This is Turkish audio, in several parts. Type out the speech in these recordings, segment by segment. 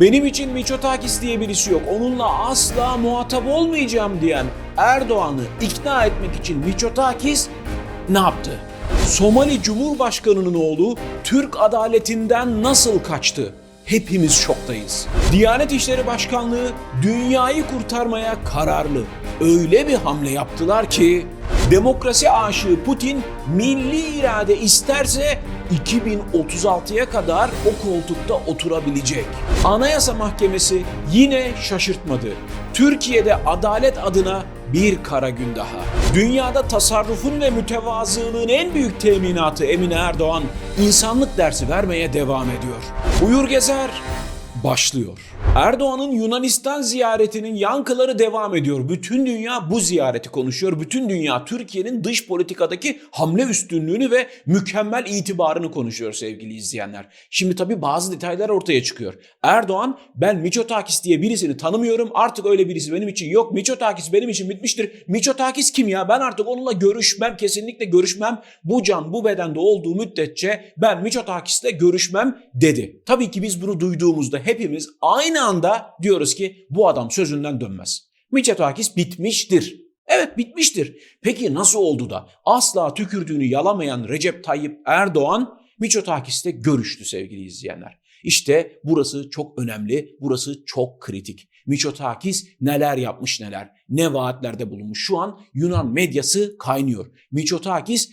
Benim için Miçotakis diye birisi yok. Onunla asla muhatap olmayacağım diyen Erdoğan'ı ikna etmek için Miçotakis ne yaptı? Somali Cumhurbaşkanı'nın oğlu Türk adaletinden nasıl kaçtı? Hepimiz şoktayız. Diyanet İşleri Başkanlığı dünyayı kurtarmaya kararlı. Öyle bir hamle yaptılar ki demokrasi aşığı Putin milli irade isterse 2036'ya kadar o koltukta oturabilecek. Anayasa Mahkemesi yine şaşırtmadı. Türkiye'de adalet adına bir kara gün daha. Dünyada tasarrufun ve mütevazılığın en büyük teminatı Emine Erdoğan insanlık dersi vermeye devam ediyor. Buyur gezer başlıyor. Erdoğan'ın Yunanistan ziyaretinin yankıları devam ediyor. Bütün dünya bu ziyareti konuşuyor. Bütün dünya Türkiye'nin dış politikadaki hamle üstünlüğünü ve mükemmel itibarını konuşuyor sevgili izleyenler. Şimdi tabii bazı detaylar ortaya çıkıyor. Erdoğan ben Miçotakis diye birisini tanımıyorum. Artık öyle birisi benim için yok. Miçotakis benim için bitmiştir. Miçotakis kim ya? Ben artık onunla görüşmem. Kesinlikle görüşmem. Bu can bu bedende olduğu müddetçe ben Miçotakis'le görüşmem dedi. Tabii ki biz bunu duyduğumuzda hepimiz aynı anda diyoruz ki bu adam sözünden dönmez. Miçotakis bitmiştir. Evet bitmiştir. Peki nasıl oldu da asla tükürdüğünü yalamayan Recep Tayyip Erdoğan Miçotakis'le görüştü sevgili izleyenler. İşte burası çok önemli, burası çok kritik. Miçotakis neler yapmış neler, ne vaatlerde bulunmuş. Şu an Yunan medyası kaynıyor. Miçotakis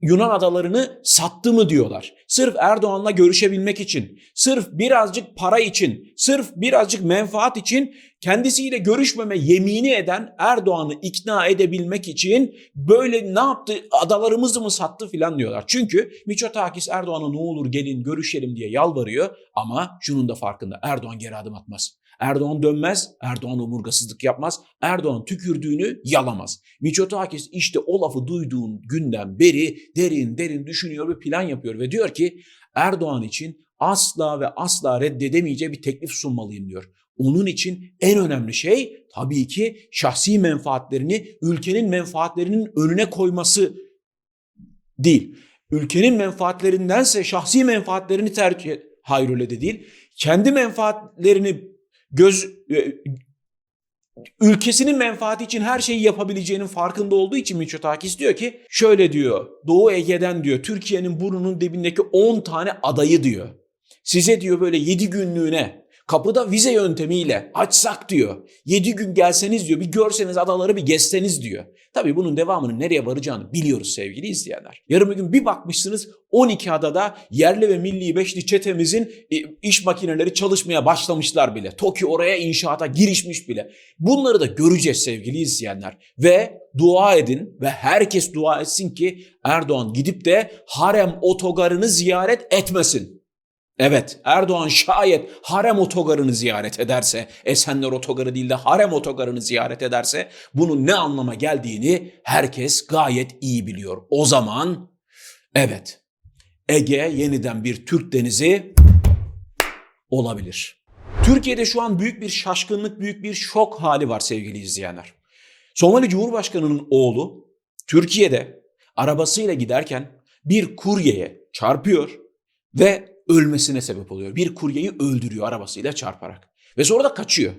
Yunan adalarını sattı mı diyorlar. Sırf Erdoğan'la görüşebilmek için, sırf birazcık para için, sırf birazcık menfaat için kendisiyle görüşmeme yemini eden Erdoğan'ı ikna edebilmek için böyle ne yaptı adalarımızı mı sattı filan diyorlar. Çünkü Miçotakis Erdoğan'a ne olur gelin görüşelim diye yalvarıyor ama şunun da farkında Erdoğan geri adım atmaz. Erdoğan dönmez, Erdoğan omurgasızlık yapmaz, Erdoğan tükürdüğünü yalamaz. Miçotakis işte o lafı duyduğun günden beri derin derin düşünüyor ve plan yapıyor ve diyor ki Erdoğan için asla ve asla reddedemeyeceği bir teklif sunmalıyım diyor. Onun için en önemli şey tabii ki şahsi menfaatlerini ülkenin menfaatlerinin önüne koyması değil. Ülkenin menfaatlerindense şahsi menfaatlerini tercih. Hayır öyle de değil. Kendi menfaatlerini göz e, ülkesinin menfaati için her şeyi yapabileceğinin farkında olduğu için Miçotakis diyor ki şöyle diyor Doğu Ege'den diyor Türkiye'nin burnunun dibindeki 10 tane adayı diyor. Size diyor böyle 7 günlüğüne kapıda vize yöntemiyle açsak diyor. 7 gün gelseniz diyor bir görseniz adaları bir gezseniz diyor. Tabii bunun devamının nereye varacağını biliyoruz sevgili izleyenler. Yarın bir gün bir bakmışsınız 12 adada yerli ve milli beşli çetemizin e, iş makineleri çalışmaya başlamışlar bile. TOKİ oraya inşaata girişmiş bile. Bunları da göreceğiz sevgili izleyenler. Ve dua edin ve herkes dua etsin ki Erdoğan gidip de harem otogarını ziyaret etmesin. Evet Erdoğan şayet harem otogarını ziyaret ederse, Esenler otogarı değil de harem otogarını ziyaret ederse bunun ne anlama geldiğini herkes gayet iyi biliyor. O zaman evet Ege yeniden bir Türk denizi olabilir. Türkiye'de şu an büyük bir şaşkınlık, büyük bir şok hali var sevgili izleyenler. Somali Cumhurbaşkanı'nın oğlu Türkiye'de arabasıyla giderken bir kuryeye çarpıyor ve ölmesine sebep oluyor. Bir kuryeyi öldürüyor arabasıyla çarparak. Ve sonra da kaçıyor.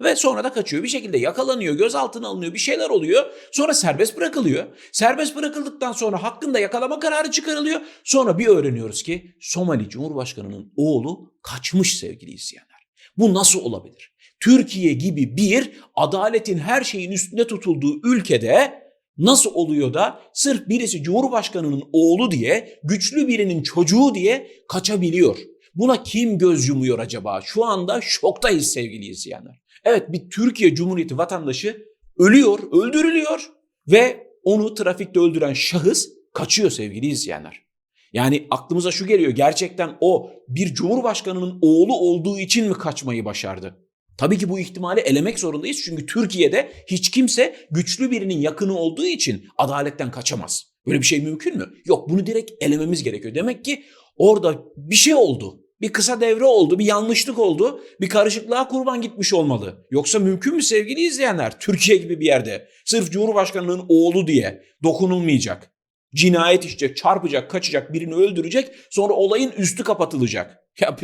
Ve sonra da kaçıyor. Bir şekilde yakalanıyor, gözaltına alınıyor, bir şeyler oluyor. Sonra serbest bırakılıyor. Serbest bırakıldıktan sonra hakkında yakalama kararı çıkarılıyor. Sonra bir öğreniyoruz ki Somali Cumhurbaşkanı'nın oğlu kaçmış sevgili izleyenler. Bu nasıl olabilir? Türkiye gibi bir adaletin her şeyin üstünde tutulduğu ülkede Nasıl oluyor da sırf birisi Cumhurbaşkanı'nın oğlu diye, güçlü birinin çocuğu diye kaçabiliyor? Buna kim göz yumuyor acaba? Şu anda şoktayız sevgili izleyenler. Evet bir Türkiye Cumhuriyeti vatandaşı ölüyor, öldürülüyor ve onu trafikte öldüren şahıs kaçıyor sevgili izleyenler. Yani aklımıza şu geliyor gerçekten o bir cumhurbaşkanının oğlu olduğu için mi kaçmayı başardı? Tabii ki bu ihtimali elemek zorundayız çünkü Türkiye'de hiç kimse güçlü birinin yakını olduğu için adaletten kaçamaz. Böyle bir şey mümkün mü? Yok bunu direkt elememiz gerekiyor. Demek ki orada bir şey oldu. Bir kısa devre oldu, bir yanlışlık oldu, bir karışıklığa kurban gitmiş olmalı. Yoksa mümkün mü sevgili izleyenler? Türkiye gibi bir yerde sırf Cumhurbaşkanının oğlu diye dokunulmayacak. Cinayet işleyecek, çarpacak, kaçacak, birini öldürecek. Sonra olayın üstü kapatılacak. Ya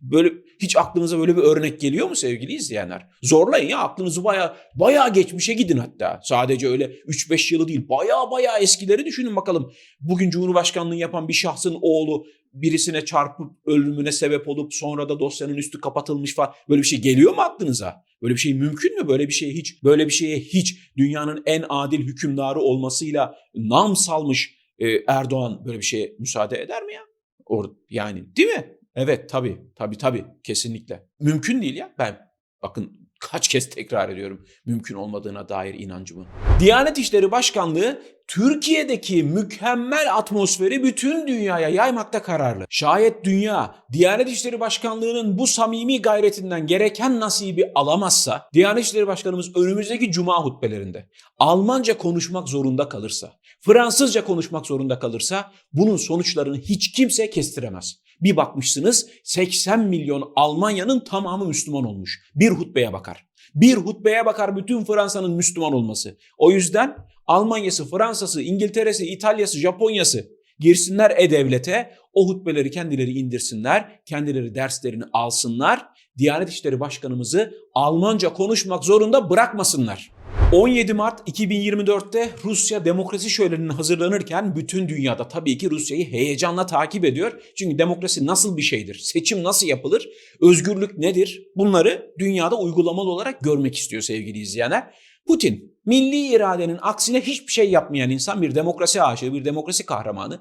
böyle hiç aklınıza böyle bir örnek geliyor mu sevgili izleyenler? Zorlayın ya aklınızı baya baya geçmişe gidin hatta. Sadece öyle 3-5 yılı değil baya baya eskileri düşünün bakalım. Bugün Cumhurbaşkanlığı yapan bir şahsın oğlu birisine çarpıp ölümüne sebep olup sonra da dosyanın üstü kapatılmış falan. Böyle bir şey geliyor mu aklınıza? Böyle bir şey mümkün mü? Böyle bir şey hiç böyle bir şeye hiç dünyanın en adil hükümdarı olmasıyla nam salmış e, Erdoğan böyle bir şeye müsaade eder mi ya? Or yani değil mi? Evet tabii tabii tabii kesinlikle. Mümkün değil ya. Ben bakın kaç kez tekrar ediyorum mümkün olmadığına dair inancımı. Diyanet İşleri Başkanlığı Türkiye'deki mükemmel atmosferi bütün dünyaya yaymakta kararlı. Şayet dünya Diyanet İşleri Başkanlığı'nın bu samimi gayretinden gereken nasibi alamazsa Diyanet İşleri Başkanımız önümüzdeki cuma hutbelerinde Almanca konuşmak zorunda kalırsa, Fransızca konuşmak zorunda kalırsa bunun sonuçlarını hiç kimse kestiremez. Bir bakmışsınız 80 milyon Almanya'nın tamamı Müslüman olmuş. Bir hutbeye bakar. Bir hutbeye bakar bütün Fransa'nın Müslüman olması. O yüzden Almanya'sı, Fransa'sı, İngiltere'si, İtalya'sı, Japonya'sı girsinler e-devlete. O hutbeleri kendileri indirsinler, kendileri derslerini alsınlar. Diyanet İşleri Başkanımızı Almanca konuşmak zorunda bırakmasınlar. 17 Mart 2024'te Rusya demokrasi şölenine hazırlanırken bütün dünyada tabii ki Rusya'yı heyecanla takip ediyor. Çünkü demokrasi nasıl bir şeydir? Seçim nasıl yapılır? Özgürlük nedir? Bunları dünyada uygulamalı olarak görmek istiyor sevgili izleyenler. Putin milli iradenin aksine hiçbir şey yapmayan insan bir demokrasi aşığı, bir demokrasi kahramanı.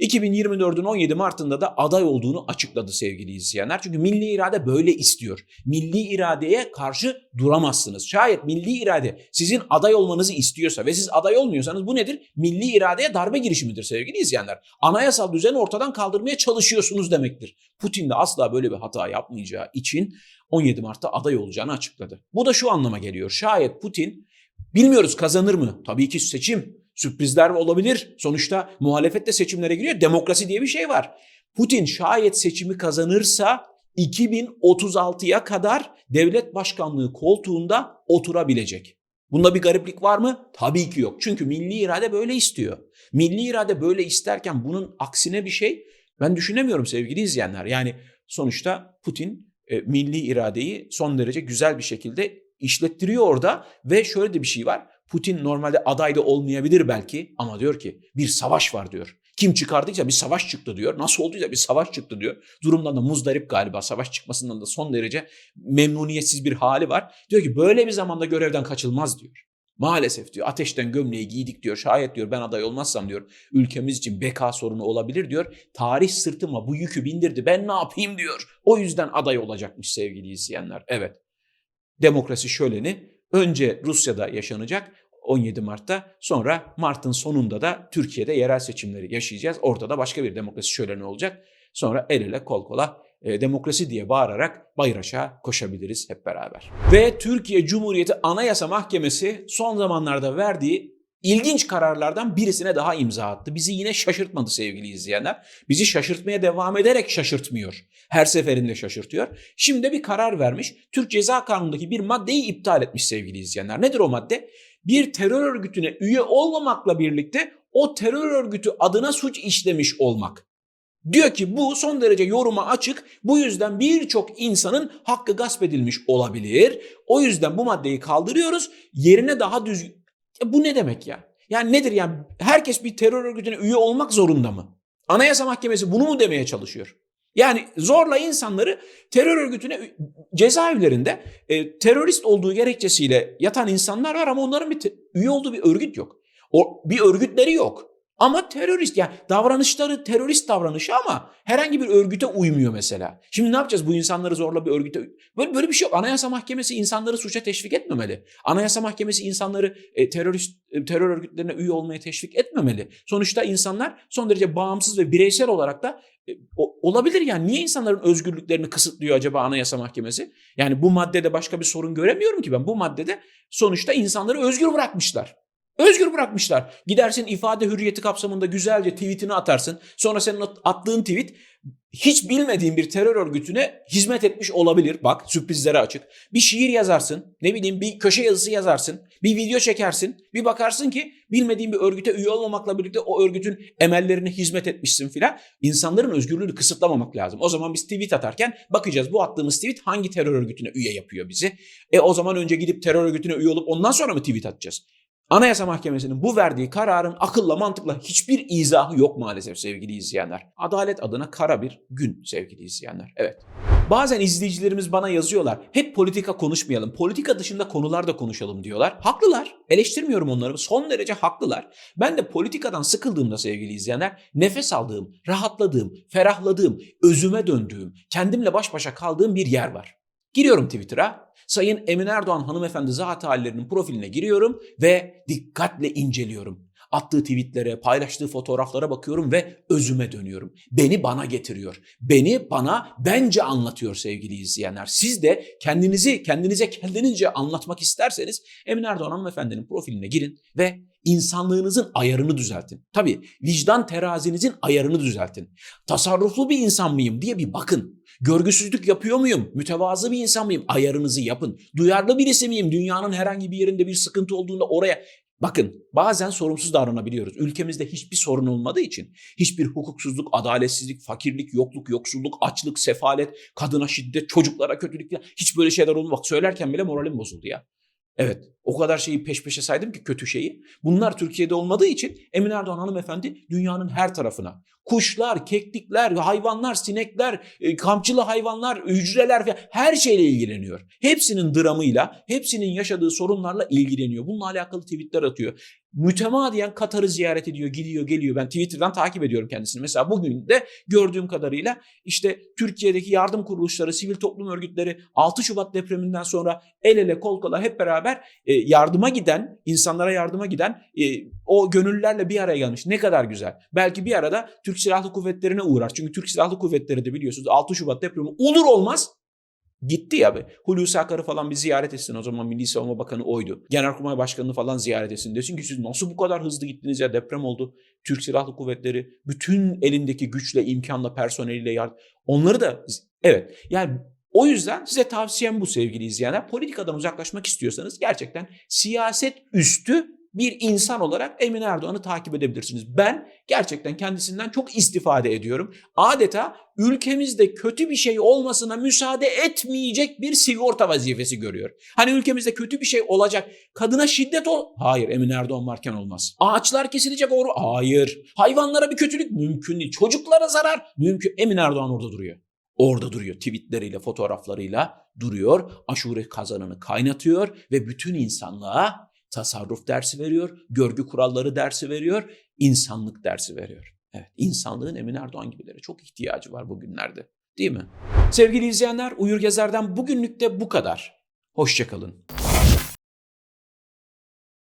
2024'ün 17 Mart'ında da aday olduğunu açıkladı sevgili izleyenler. Çünkü milli irade böyle istiyor. Milli iradeye karşı duramazsınız. Şayet milli irade sizin aday olmanızı istiyorsa ve siz aday olmuyorsanız bu nedir? Milli iradeye darbe girişimidir sevgili izleyenler. Anayasal düzeni ortadan kaldırmaya çalışıyorsunuz demektir. Putin de asla böyle bir hata yapmayacağı için 17 Mart'ta aday olacağını açıkladı. Bu da şu anlama geliyor. Şayet Putin bilmiyoruz kazanır mı? Tabii ki seçim sürprizler olabilir. Sonuçta muhalefet de seçimlere giriyor. Demokrasi diye bir şey var. Putin şayet seçimi kazanırsa 2036'ya kadar devlet başkanlığı koltuğunda oturabilecek. Bunda bir gariplik var mı? Tabii ki yok. Çünkü milli irade böyle istiyor. Milli irade böyle isterken bunun aksine bir şey ben düşünemiyorum sevgili izleyenler. Yani sonuçta Putin e, milli iradeyi son derece güzel bir şekilde işlettiriyor orada ve şöyle de bir şey var. Putin normalde aday da olmayabilir belki ama diyor ki bir savaş var diyor. Kim çıkardıysa bir savaş çıktı diyor. Nasıl olduysa bir savaş çıktı diyor. Durumdan da muzdarip galiba. Savaş çıkmasından da son derece memnuniyetsiz bir hali var. Diyor ki böyle bir zamanda görevden kaçılmaz diyor. Maalesef diyor ateşten gömleği giydik diyor. Şayet diyor ben aday olmazsam diyor ülkemiz için beka sorunu olabilir diyor. Tarih sırtıma bu yükü bindirdi ben ne yapayım diyor. O yüzden aday olacakmış sevgili izleyenler. Evet demokrasi şöleni önce Rusya'da yaşanacak 17 Mart'ta sonra Mart'ın sonunda da Türkiye'de yerel seçimleri yaşayacağız. Orada da başka bir demokrasi şöleni olacak. Sonra el ele kol kola e, demokrasi diye bağırarak bayır aşağı koşabiliriz hep beraber. Ve Türkiye Cumhuriyeti Anayasa Mahkemesi son zamanlarda verdiği ilginç kararlardan birisine daha imza attı. Bizi yine şaşırtmadı sevgili izleyenler. Bizi şaşırtmaya devam ederek şaşırtmıyor. Her seferinde şaşırtıyor. Şimdi bir karar vermiş. Türk Ceza Kanunu'ndaki bir maddeyi iptal etmiş sevgili izleyenler. Nedir o madde? Bir terör örgütüne üye olmamakla birlikte o terör örgütü adına suç işlemiş olmak. Diyor ki bu son derece yoruma açık. Bu yüzden birçok insanın hakkı gasp edilmiş olabilir. O yüzden bu maddeyi kaldırıyoruz. Yerine daha düzgün... Ya bu ne demek ya? Yani nedir yani? Herkes bir terör örgütüne üye olmak zorunda mı? Anayasa Mahkemesi bunu mu demeye çalışıyor? Yani zorla insanları terör örgütüne cezaevlerinde e, terörist olduğu gerekçesiyle yatan insanlar var ama onların bir üye olduğu bir örgüt yok. O bir örgütleri yok. Ama terörist yani davranışları terörist davranışı ama herhangi bir örgüte uymuyor mesela. Şimdi ne yapacağız bu insanları zorla bir örgüte böyle böyle bir şey yok. Anayasa Mahkemesi insanları suça teşvik etmemeli. Anayasa Mahkemesi insanları e, terörist e, terör örgütlerine üye olmaya teşvik etmemeli. Sonuçta insanlar son derece bağımsız ve bireysel olarak da e, olabilir yani. Niye insanların özgürlüklerini kısıtlıyor acaba Anayasa Mahkemesi? Yani bu maddede başka bir sorun göremiyorum ki ben. Bu maddede sonuçta insanları özgür bırakmışlar. Özgür bırakmışlar. Gidersin ifade hürriyeti kapsamında güzelce tweetini atarsın. Sonra senin at- attığın tweet hiç bilmediğin bir terör örgütüne hizmet etmiş olabilir. Bak sürprizlere açık. Bir şiir yazarsın, ne bileyim bir köşe yazısı yazarsın, bir video çekersin. Bir bakarsın ki bilmediğin bir örgüte üye olmamakla birlikte o örgütün emellerine hizmet etmişsin filan. İnsanların özgürlüğünü kısıtlamamak lazım. O zaman biz tweet atarken bakacağız bu attığımız tweet hangi terör örgütüne üye yapıyor bizi. E o zaman önce gidip terör örgütüne üye olup ondan sonra mı tweet atacağız? Anayasa Mahkemesi'nin bu verdiği kararın akılla mantıkla hiçbir izahı yok maalesef sevgili izleyenler. Adalet adına kara bir gün sevgili izleyenler. Evet. Bazen izleyicilerimiz bana yazıyorlar. Hep politika konuşmayalım. Politika dışında konularda konuşalım diyorlar. Haklılar. Eleştirmiyorum onları. Son derece haklılar. Ben de politikadan sıkıldığımda sevgili izleyenler nefes aldığım, rahatladığım, ferahladığım, özüme döndüğüm, kendimle baş başa kaldığım bir yer var. Giriyorum Twitter'a. Sayın Emin Erdoğan hanımefendi zat hallerinin profiline giriyorum ve dikkatle inceliyorum. Attığı tweetlere, paylaştığı fotoğraflara bakıyorum ve özüme dönüyorum. Beni bana getiriyor. Beni bana bence anlatıyor sevgili izleyenler. Siz de kendinizi kendinize kendinizce anlatmak isterseniz Emin Erdoğan hanımefendinin profiline girin ve insanlığınızın ayarını düzeltin. Tabii vicdan terazinizin ayarını düzeltin. Tasarruflu bir insan mıyım diye bir bakın. Görgüsüzlük yapıyor muyum? Mütevazı bir insan mıyım? Ayarınızı yapın. Duyarlı birisi miyim? Dünyanın herhangi bir yerinde bir sıkıntı olduğunda oraya Bakın bazen sorumsuz davranabiliyoruz. Ülkemizde hiçbir sorun olmadığı için hiçbir hukuksuzluk, adaletsizlik, fakirlik, yokluk, yoksulluk, açlık, sefalet, kadına şiddet, çocuklara kötülük ya, hiç böyle şeyler olmadı. Bak söylerken bile moralim bozuldu ya. Evet o kadar şeyi peş peşe saydım ki kötü şeyi. Bunlar Türkiye'de olmadığı için Emin Erdoğan hanımefendi dünyanın her tarafına kuşlar, keklikler, hayvanlar, sinekler, e, kamçılı hayvanlar, hücreler falan her şeyle ilgileniyor. Hepsinin dramıyla, hepsinin yaşadığı sorunlarla ilgileniyor. Bununla alakalı tweetler atıyor. Mütemadiyen Katar'ı ziyaret ediyor, gidiyor, geliyor. Ben Twitter'dan takip ediyorum kendisini. Mesela bugün de gördüğüm kadarıyla işte Türkiye'deki yardım kuruluşları, sivil toplum örgütleri 6 Şubat depreminden sonra el ele kol kola hep beraber e, yardıma giden, insanlara yardıma giden e, o gönüllülerle bir araya gelmiş. Ne kadar güzel. Belki bir arada Türk Silahlı Kuvvetleri'ne uğrar. Çünkü Türk Silahlı Kuvvetleri de biliyorsunuz 6 Şubat depremi olur olmaz Gitti ya be. Hulusi Akar'ı falan bir ziyaret etsin. O zaman Milli Savunma Bakanı oydu. Genelkurmay Başkanı'nı falan ziyaret etsin. Desin ki siz nasıl bu kadar hızlı gittiniz ya deprem oldu. Türk Silahlı Kuvvetleri bütün elindeki güçle, imkanla, personeliyle yardım. Onları da evet yani o yüzden size tavsiyem bu sevgili izleyenler. Politikadan uzaklaşmak istiyorsanız gerçekten siyaset üstü bir insan olarak Emin Erdoğan'ı takip edebilirsiniz. Ben gerçekten kendisinden çok istifade ediyorum. Adeta ülkemizde kötü bir şey olmasına müsaade etmeyecek bir sigorta vazifesi görüyor. Hani ülkemizde kötü bir şey olacak. Kadına şiddet ol. Hayır Emin Erdoğan varken olmaz. Ağaçlar kesilecek oru. Hayır. Hayvanlara bir kötülük mümkün değil. Çocuklara zarar mümkün. Emin Erdoğan orada duruyor. Orada duruyor. Tweetleriyle, fotoğraflarıyla duruyor. Aşure kazanını kaynatıyor ve bütün insanlığa tasarruf dersi veriyor, görgü kuralları dersi veriyor, insanlık dersi veriyor. Evet, insanlığın Emin Erdoğan gibilere çok ihtiyacı var bugünlerde. Değil mi? Sevgili izleyenler, Uyur Gezer'den bugünlük de bu kadar. Hoşçakalın.